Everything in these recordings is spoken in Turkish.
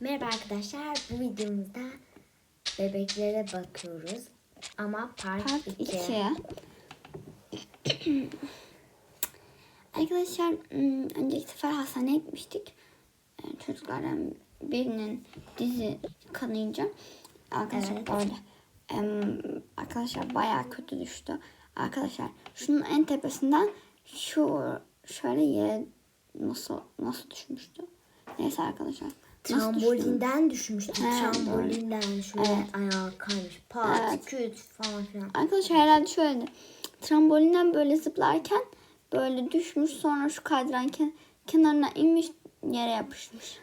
Merhaba arkadaşlar. Bu videomuzda bebeklere bakıyoruz. Ama part, Part 2. 2. Arkadaşlar ım, önceki sefer hastaneye gitmiştik. Ee, Çocuklardan birinin dizi kanayınca arkadaşlar Evet. öyle. Em, arkadaşlar bayağı kötü düştü. Arkadaşlar şunun en tepesinden şu şöyle yere nasıl nasıl düşmüştü? Neyse arkadaşlar. Trambolinden düşmüştü. Trambolinden şöyle Evet. ayağa kaymış. Pat, Evet. küt falan filan. Arkadaşlar herhalde şöyle trambolinden böyle zıplarken böyle düşmüş sonra şu kaydıran ken- kenarına inmiş yere yapışmış.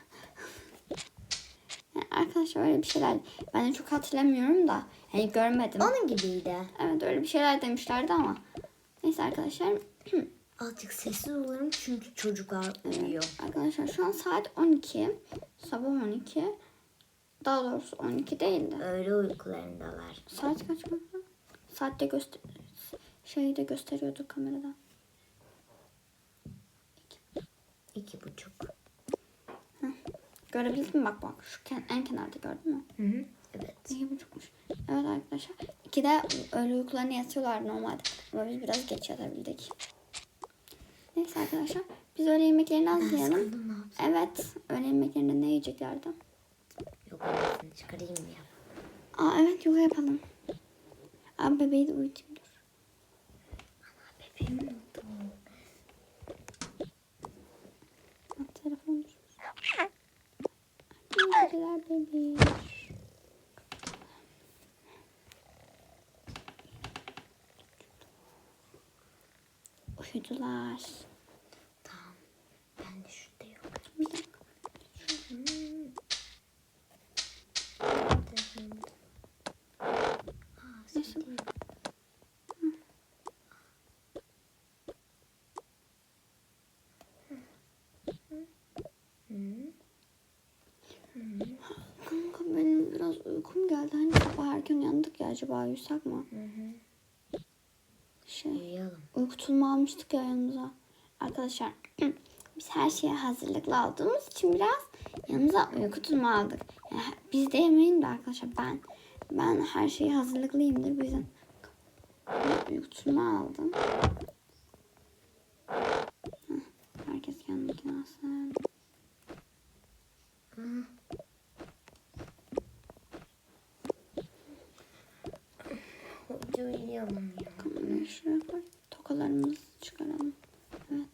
Yani arkadaşlar öyle bir şeyler ben de çok hatırlamıyorum da hani görmedim. Onun gibiydi. Evet öyle bir şeyler demişlerdi ama neyse arkadaşlar Azıcık sessiz olalım çünkü çocuklar uyuyor. arkadaşlar şu an saat 12 sabah 12 daha doğrusu 12 değil de Öyle uykularındalar. saat kaç kanka? Saatte göster şeyi de gösteriyordu kamerada. İki buçuk. Görebildin mi? Bak bak şu ken- en kenarda gördün mü? Hı hı. Evet. İki buçukmuş. Evet arkadaşlar. İkide öğle uykularını yatıyorlar normalde. Ama biz biraz geç yatabildik. Neyse arkadaşlar. Biz öğle yemeklerini hazırlayalım. Evet. Öğle yemeklerinde ne yiyeceklerdi? Yok çıkarayım ya. Aa evet yoga yapalım. Aa bebeği de uyutayım dur. Bebeğim unuttum. Aa, telefon düşmüş. Geceler bebeğim. Uyudular. Tamam. Ben de şurada yok. Bir dakika. Neyse. Kanka benim biraz uykum geldi. Hani sabah erken uyandık ya acaba uyusak mı? Şey, Uyuyalım. uyku tulumu almıştık ya yanımıza. Arkadaşlar biz her şeye hazırlıklı aldığımız için biraz yanımıza uyku tulumu aldık. Yani biz de yemeyin de arkadaşlar ben ben her şeye hazırlıklıyımdır. Bu yüzden uyku tulumu aldım. Herkes kendine alsın. Uyuyalım ya. Kamerayı şuraya koy. Tokalarımızı çıkaralım. Evet.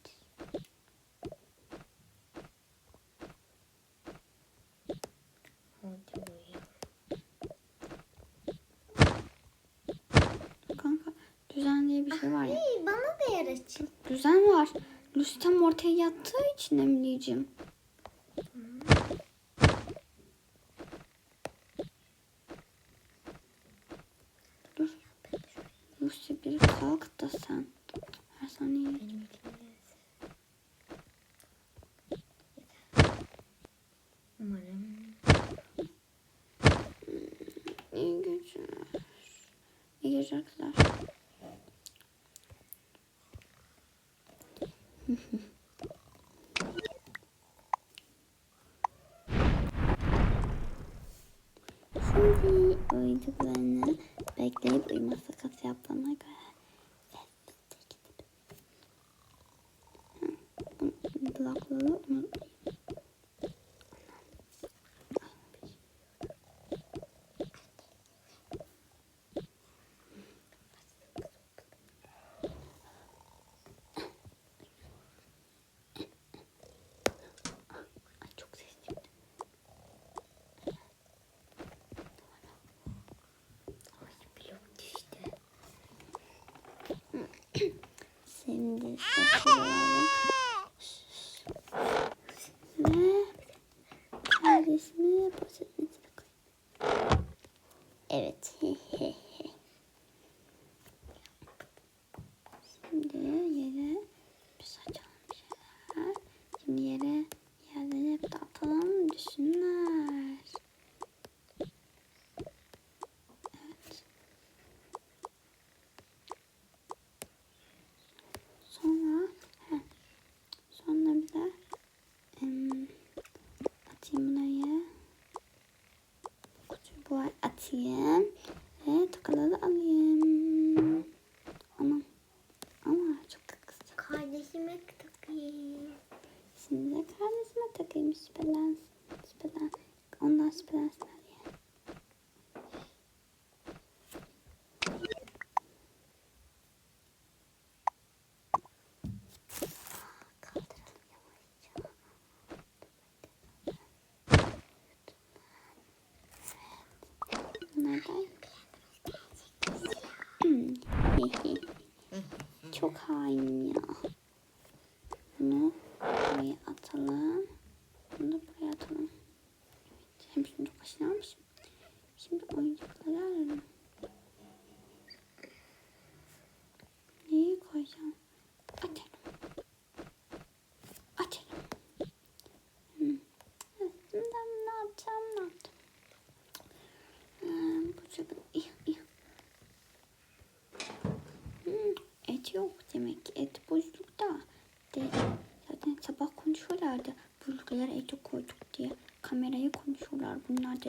Kanka düzen diye bir şey var ya. İyi bana da yer açın. Düzen var. Lucy tam ortaya yattığı için Emily'ciğim. Dur. Lucy bir kalk da sen. Her saniye. Benim Umarım. İyi geceler. İyi geceler kızlar. Şimdi olalım. Şimdi bunları kutuya atayım. Çok hainim ya. Bunu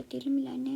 Çok elimler ne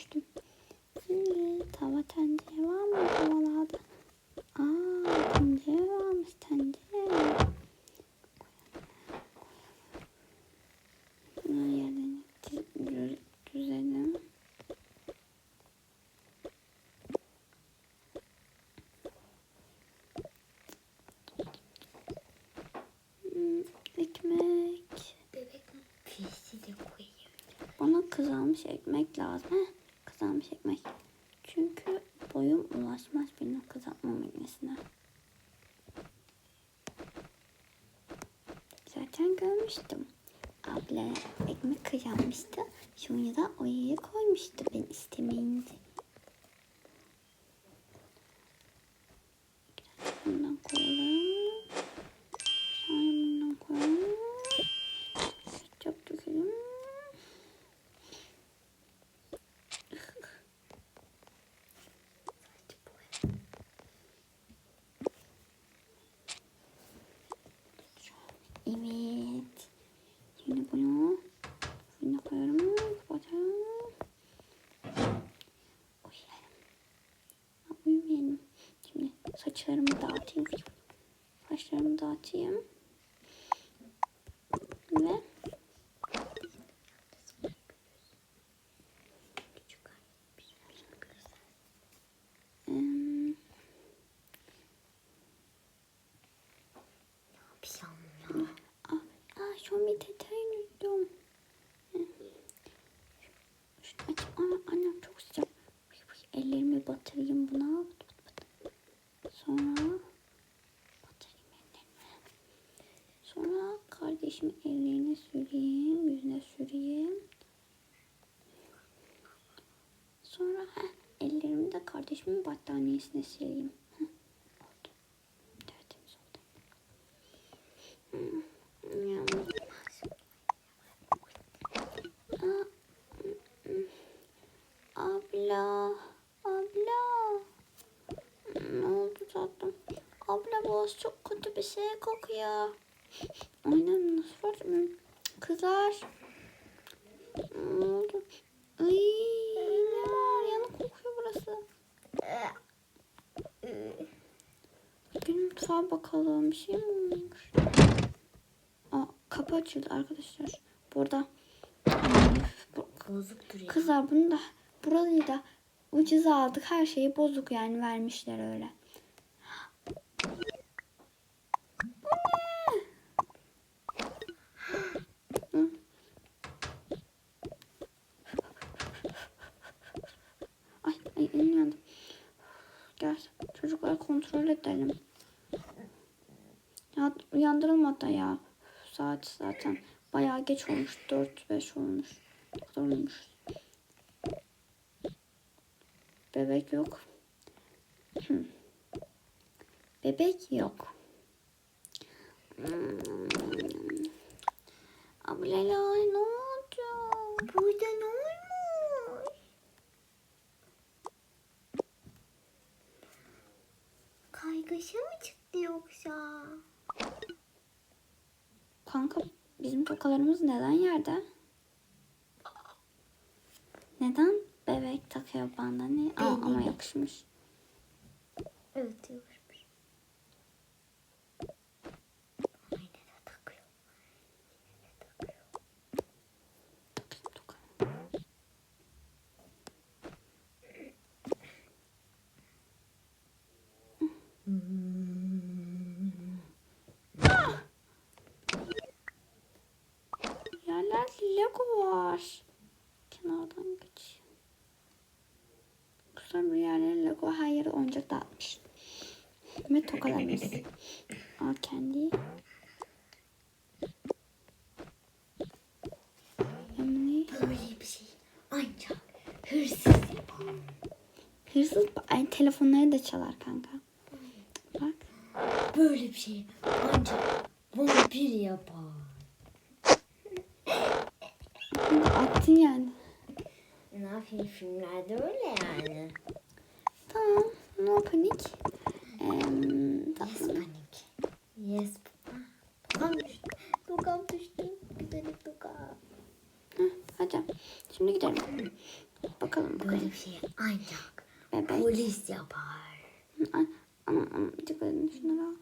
Бачите? koymuştum. Abla ekmek kazanmıştı. Sonra da oraya koymuştu ben istemeyince. Saçlarımı dağıtayım. Saçlarımı dağıtayım. Kardeşimin battaniyesine sileyim. Hı. Oldu. Tertemiz oldu. Abla. Abla. Ne oldu tatlım? Abla boğaz çok kötü bir şey kokuyor. Aynen nasıl var mı? Kızar. Ne oldu? Ay ne var? Yanık kokuyor burası. Bugün mutfağa bakalım. Bir şey mi olmuş? Aa, kapı açıldı arkadaşlar. Burada. Bozuk duruyor. Kızlar bunu da burayı da ucuza aldık. Her şeyi bozuk yani vermişler öyle. Edelim. Ya uyandıralım hatta ya. Saat zaten bayağı geç olmuş. 4-5 olmuş. Kadar olmuş. Bebek yok. Hı. Bebek yok. Hmm. Ablalay ne oldu? Burada ne olmuş? Kaygışı mı çıktı yoksa? Kanka bizim tokalarımız neden yerde? Neden bebek takıyor bana ne? Aa, ama yakışmış. Evet yavaşmış. Yine de takıyor. Yine de takıyor. Bizim toka. Yerler Lego var. Kenardan geç. Kusura bir yerlere Lego her yere oyuncak dağıtmış. Ve tokalarımız. Aa kendi. Emily. Böyle bir şey ancak hırsız yapar. Hırsız ay, telefonları da çalar kanka. Bak. Böyle bir şey ancak vampir yapar. Attın yani. Ne yapayım filmlerde öyle yani. Tamam. No panik. Yes panik. Yes. Tokam düştü. Tokam düştü. Güzelim tokam. Heh, hadi. Şimdi gidelim. Bakalım Böyle bakalım. bir şey ancak Bebek. polis yapar. Ay, Aman aman dikkat edin şunlara.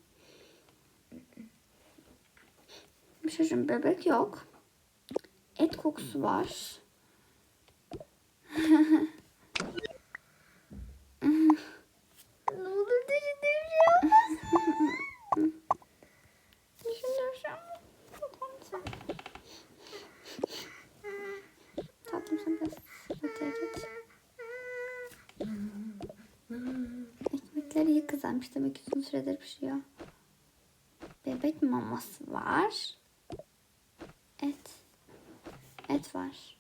Bir şey bebek yok. Et kokusu var. Ne olur düşündüğüm şey olmasın. Düşünüyorum. Bakalım Tatlım sen biraz öteye geç. Ekmekleri iyi kızarmış demek ki uzun süredir pişiyor. Bebek maması var. Et. Et var.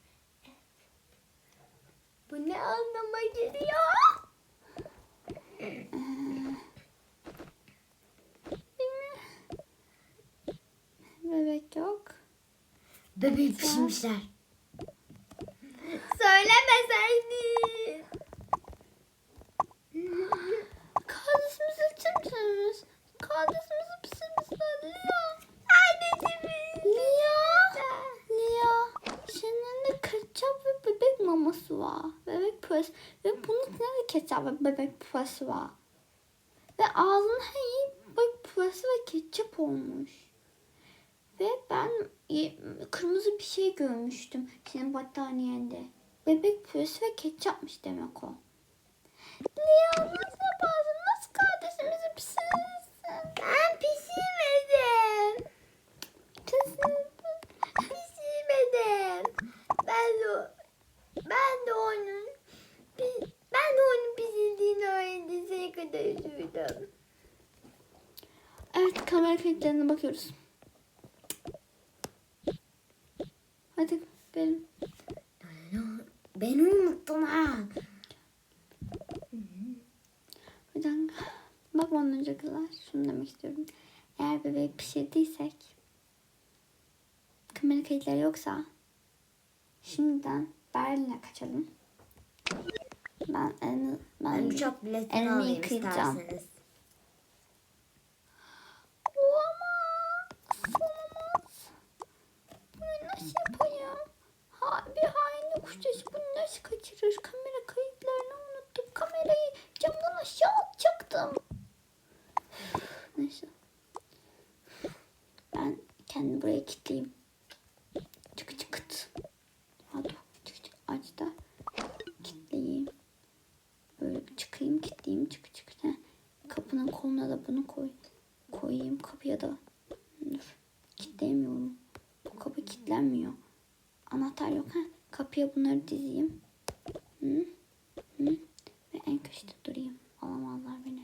Bu ne anlama geliyor? Bebek yok. Bebeği pişirmişler. Söylemeseydin. Kardeşimizi kimsiniz? Kardeşimizi pişirmişler Lia. Anneciğimiz. Lia. Lia. Senin de ketçap ve bebek maması var. Bebek püresi. Ve bunun içinde de ketçap ve bebek püresi var. Ve ağzın her yeri bebek püresi ve ketçap olmuş. Ve ben kırmızı bir şey görmüştüm senin battaniyende. Bebek püresi ve ketçapmış demek o. Lia nasıl yaparsın? Nasıl kardeşimizi pişirirsin? Ben pişirmedim. Kesin. Pişirmedim. Ben de ben de onun pi- ben de onun pişirdiğini öğrendiğine kadar üzüldüm. Evet kamera kayıtlarına bakıyoruz. Hadi gelin. Ben unuttum ha. Bir dakika. Bakmadan önce kızlar şunu demek istiyorum. Eğer bebek pişirdiysek kamera kayıtları yoksa şimdiden Berlin'e kaçalım. Ben elini, ben Ben uçak biletini elimi alayım yıkayacağım. isterseniz. Olamaz. Olamaz. Bunu nasıl yapayım? Ha, bir hainlik kuşçası bunu nasıl kaçırır? Kamera kayıtlarını unuttum. Kamerayı camdan aşağı atacaktım. Neyse. Ben kendimi buraya kilitleyeyim. Çık çıkıt. Hadi çık çık aç da kilitleyeyim. Böyle bir kilitleyeyim çık çık. Kapının koluna da bunu koy. Koyayım kapıya da. Dur. Kilitleyemiyorum. Bu kapı kilitlenmiyor. Anahtar yok ha. Kapıya bunları dizeyim. Hı? Hı? Ve en köşede durayım. Alamazlar beni.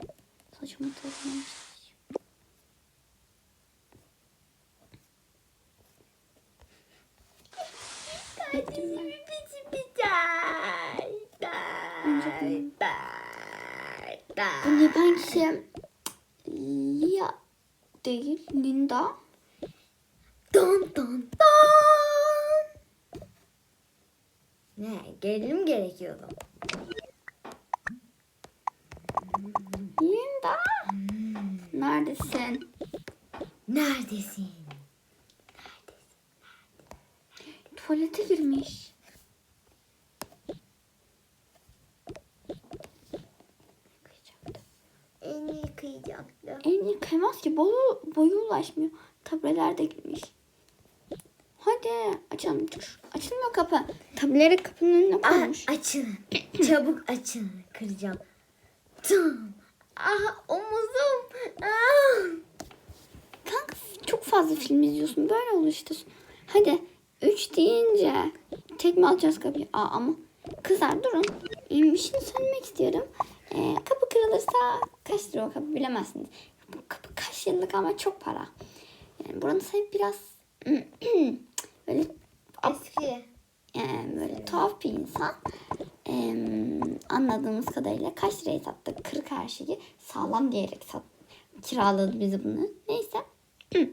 Saçımı toplamaya çalışıyorum. Kardeşimi bizi biter. Önce Der, bunu. der, ben kişi Lia değil Linda. Don don don. Ne? Gerilim gerekiyordu. En iyi kıymaz ki boyu, boyu ulaşmıyor. Tableler de gitmiş. Hadi açalım. Dur. Açılmıyor kapı. Tableleri kapının önüne koymuş. açın. Çabuk açın. Kıracağım. Tam. Ah omuzum. Ah. Kanka çok fazla film izliyorsun. Böyle olur işte. Hadi. Üç deyince tekme alacağız kapıyı. Aa, ama kızlar durun. Bir şey söylemek istiyorum. Ee, kapı kırılırsa kaç lira o kapı bilemezsiniz. Bu kapı kaç yıllık ama çok para. Yani buranın sahibi biraz böyle Eski. yani böyle tuhaf bir insan. Ee, anladığımız kadarıyla kaç liraya sattı? Kırık her şeyi sağlam diyerek sat, kiraladı bizi bunu. Neyse.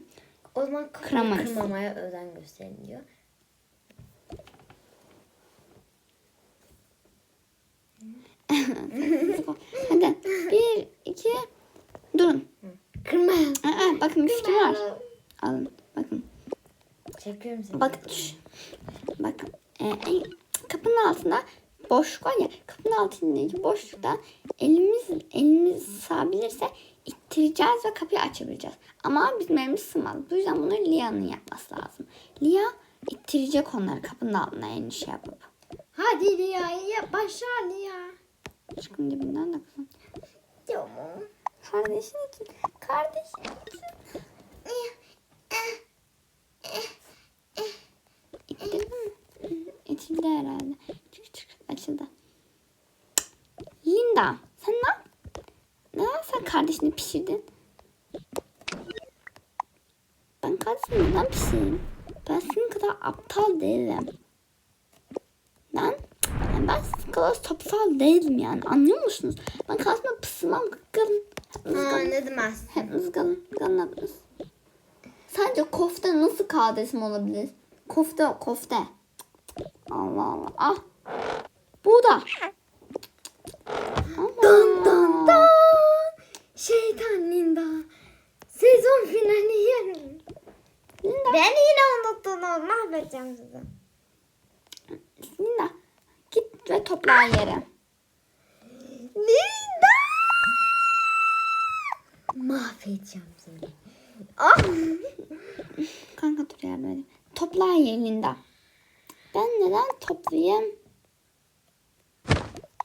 O zaman Kıramayız. kırmamaya özen gösterin diyor. Hadi bir, iki, durun. Kırmayın. Aa, bakın bir fikrim var. Alın bakın. Çekiyorum seni. Bak şş. Bakın. Ee, kapının altında boşluk var ya. Kapının altındaki boşluktan elimiz elimiz sığabilirse ittireceğiz ve kapıyı açabileceğiz. Ama bizim elimiz sığmaz. Bu yüzden bunu Lia'nın yapması lazım. Lia ittirecek onları kapının altına elini şey yapıp. Hadi Lia başla Lia. Çıkın dibinden de kızım. Tamam. Kardeşin için. Kardeşin için. İttirdin mi? İtildi herhalde. Çık çık açıldı. Linda sen ne Neden sen kardeşini pişirdin? Ben kardeşimi neden pişireyim? Ben senin kadar aptal değilim. Ben, yani ben sizin kadar aptal değilim yani anlıyor musunuz? Ben pısırmam gıgılın. Ha, ne demez. Hepiniz kalın. Kalınadınız. Sence kofte nasıl kardeşim olabilir? Kofte kofte. Allah Allah. Ah. Bu da. Allah. Dun dun dun. Şeytan Linda. Sezon finali yarın. Linda. Ben yine unuttunuz. Mahvedeceğim sizi. Linda. Topla yere. Linda. Mahvedeceğim seni. Ah. Kanka dur yardım edeyim. Topla yere Linda. Ben neden toplayayım?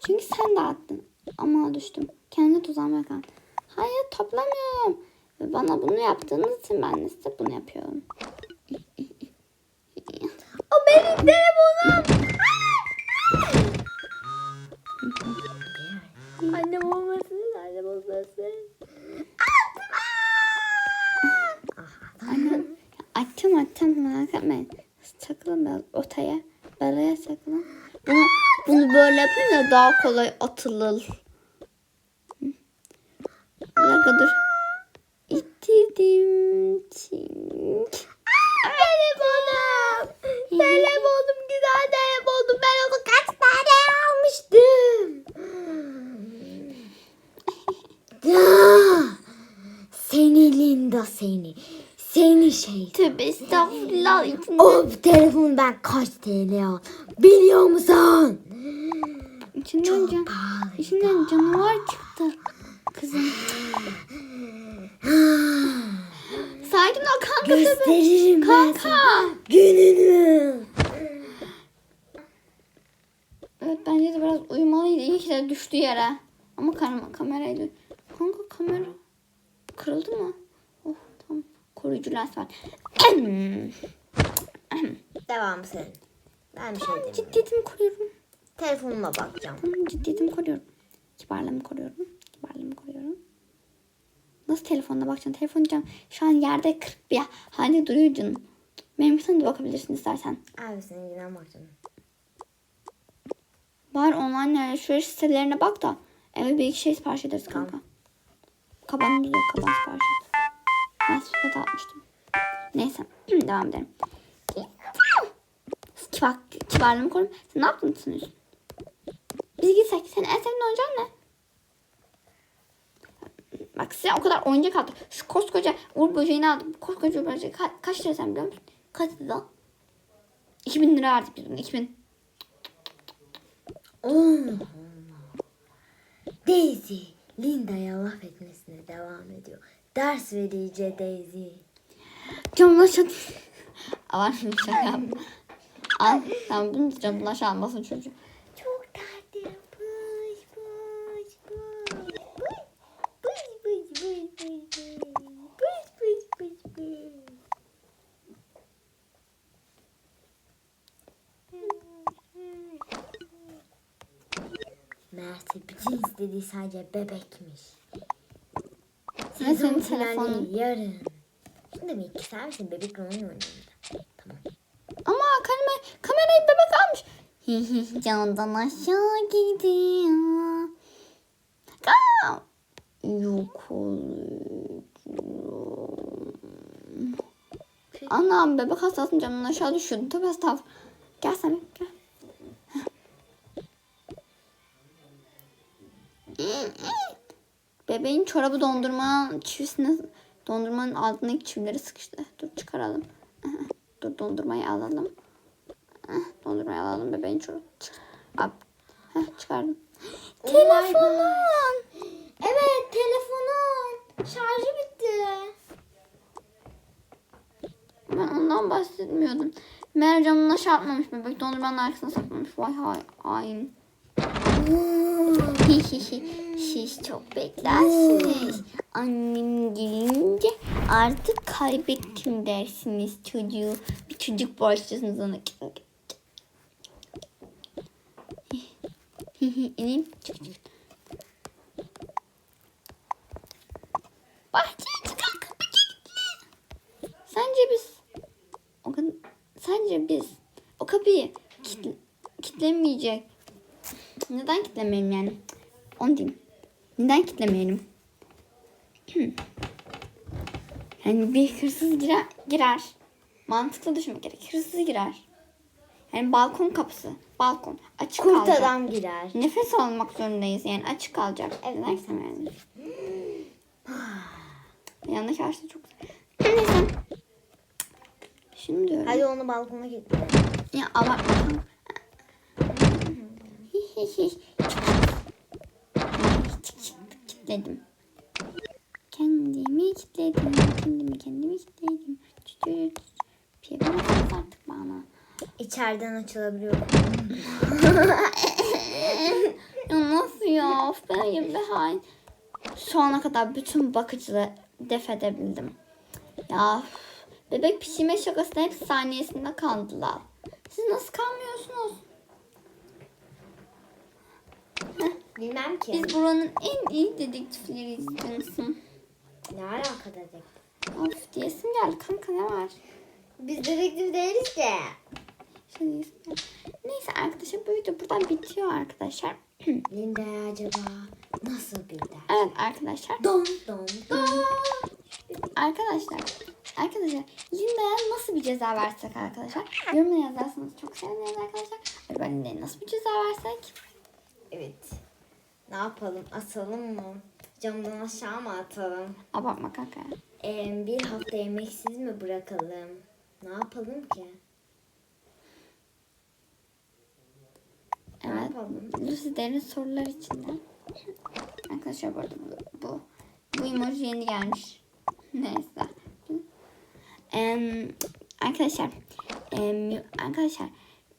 Çünkü sen dağıttın. Ama düştüm. Kendi tuzağıma kal. Hayır toplamıyorum. Ve bana bunu yaptığınız için ben de size bunu yapıyorum. O benim telefonum. Annem olmasın. Annem olmasın. Annem açacağım açacağım merak etmeyin. Çakılın biraz ortaya. Beraya çakılın. Bunu, bunu böyle yapayım da daha kolay atılır. Bir dakika dur. İttirdim. Çink. Telefonum. Telefonum güzel telefonum. Ben onu kaç tane almıştım. Ya, seni Linda seni. Seni şey. Tövbe estağfurullah. İçinde, O telefonu ben kaç TL al. Biliyor musun? içinden, can, içinden canavar çıktı. Kızım. Sakin ol kanka. tövbe. Gösteririm ben Kanka. sana. Gününü. Evet bence de biraz uyumalıydı. İyi ki de düştü yere. Ama kam kameraydı. Kanka kamera kırıldı mı? Oh tamam. Lens var. Devam senin. Ben bir şey tamam demiyorum. ciddiyetimi koruyorum. Telefonuma bakacağım. Tamam ciddiyetimi koruyorum. Kibarlığımı koruyorum. Kibarlığımı koruyorum. Nasıl telefonuna bakacaksın? Telefon canım şu an yerde kırık bir halde duruyor canım. Benimkisine de bakabilirsin istersen. Abi seninkine bakacağım. Bari online alışveriş sitelerine bak da eve bir iki şey sipariş ederiz kanka. Kabanımız yok kaban sipariş et. Ben sepet atmıştım. Neyse devam edelim. Kibar, kibarlığımı koruyayım. Sen ne yaptın sanıyorsun? Biz gitsek senin en sevdiğin oyuncağın ne? Bak size o kadar oyuncak aldım. Şu koskoca uğur böceğini aldım. Koskoca uğur böceği ka- kaç lira sen biliyor musun? Kaç lira? 2000 lira verdik biz bunu 2000. Allah Daisy Linda'ya laf etmesine devam ediyor. Ders verici Daisy. Camla şaka. Abartmayayım şaka yapma. Al tamam bunu da camla şaka almasın çocuğu. Çok tatlı. Puş puş puş. Puş puş puş puş. Meğerse bütün istediği sadece bebekmiş. Finali telefonun? yarın. Mi iki saat misin bebekle oyun oynayayım da. Tamam. Ama kamera, kamerayı bebek almış. Candan aşağı gidiyor. Aa! Yok oluyor. Anam bebek hastasın camdan aşağı düşüyordu. Tövbe estağfurullah. Gel sen gel. Bebeğin çorabı dondurma çivisine dondurmanın altındaki çivileri sıkıştı. Dur çıkaralım. Dur dondurmayı alalım. Dondurmayı alalım bebeğin çorabı. Ab. Heh, çıkardım. Oh Telefonun. Evet telefonun şarjı bitti. Ben ondan bahsetmiyordum. Meğer camına çarpmamış bebek dondurmanın arkasına saklamış. Vay hay hain. Siz çok beklersiniz. Annem gelince artık kaybettim dersiniz çocuğu. Bir çocuk bağışlıyorsunuz ona. İneyim. Çık. Bahçeye çıkan kapı kilitli. Sence biz o sence biz o kapıyı kitle, kitlemeyecek. Neden kitlemeyelim yani? Onu diyeyim. Neden kitlemeyelim? yani bir hırsız girer, girer. Mantıklı düşünmek gerek. Hırsız girer. Yani balkon kapısı. Balkon. Açık Kurt kalacak. adam girer. Nefes almak zorundayız yani açık kalacak. Evet. Neden kitlemeyelim? Yanlış açtı çok. Neyse. Şunu diyorum. Hadi onu balkona gitti. Ya abartma. Kitledim. Kendimi kitledim. Kendimi kendimi kitledim. Bir baksanız artık bana. İçeriden açılabiliyor. Ya nasıl ya? Ben bir hain. Şu ana kadar bütün bakıcıları def edebildim. Ya bebek pişirme şakasında hep saniyesinde kaldılar. Siz nasıl kalmıyorsunuz? Bilmem ki. Biz buranın en iyi dedektifleriyiz canısın. Ne alaka dedik? Of diyesim geldi kanka ne var? Biz dedektif değiliz ki. Şöyle. Neyse arkadaşlar bu video buradan bitiyor arkadaşlar. Linda acaba nasıl bir ders? evet arkadaşlar. Don don don. Arkadaşlar. Arkadaşlar Linda'ya nasıl bir ceza versek arkadaşlar? Yorumlara yazarsanız çok seviniriz arkadaşlar. Acaba Linda'ya nasıl bir ceza versek? Evet. Ne yapalım? Asalım mı? Camdan aşağı mı atalım? Abartma kanka. Ee, bir hafta yemeksiz mi bırakalım? Ne yapalım ki? Ne Evet. yapalım? Lucy derin sorular içinde. Arkadaşlar bu arada bu, bu, bu emoji yeni gelmiş. Neyse. Em, arkadaşlar em, arkadaşlar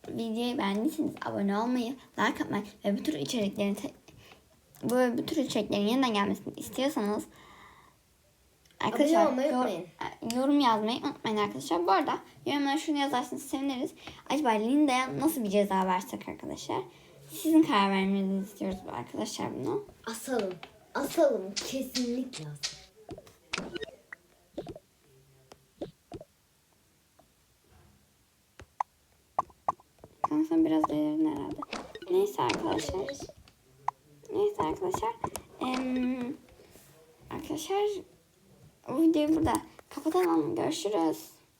videoyu beğendiyseniz abone olmayı, like atmayı ve bu tür içeriklerin te- bu, bu tür içeriklerin yeniden gelmesini istiyorsanız arkadaşlar olmayı yor- yorum yazmayı unutmayın arkadaşlar. Bu arada yorumlara şunu yazarsanız seviniriz. Acaba Linda'ya nasıl bir ceza versek arkadaşlar? Sizin karar vermenizi istiyoruz bu arkadaşlar bunu. Asalım. Asalım. Kesinlikle asalım. Sen biraz delirdin herhalde. Neyse arkadaşlar. Neyse arkadaşlar. Em, arkadaşlar o videoyu burada kapatalım. Görüşürüz.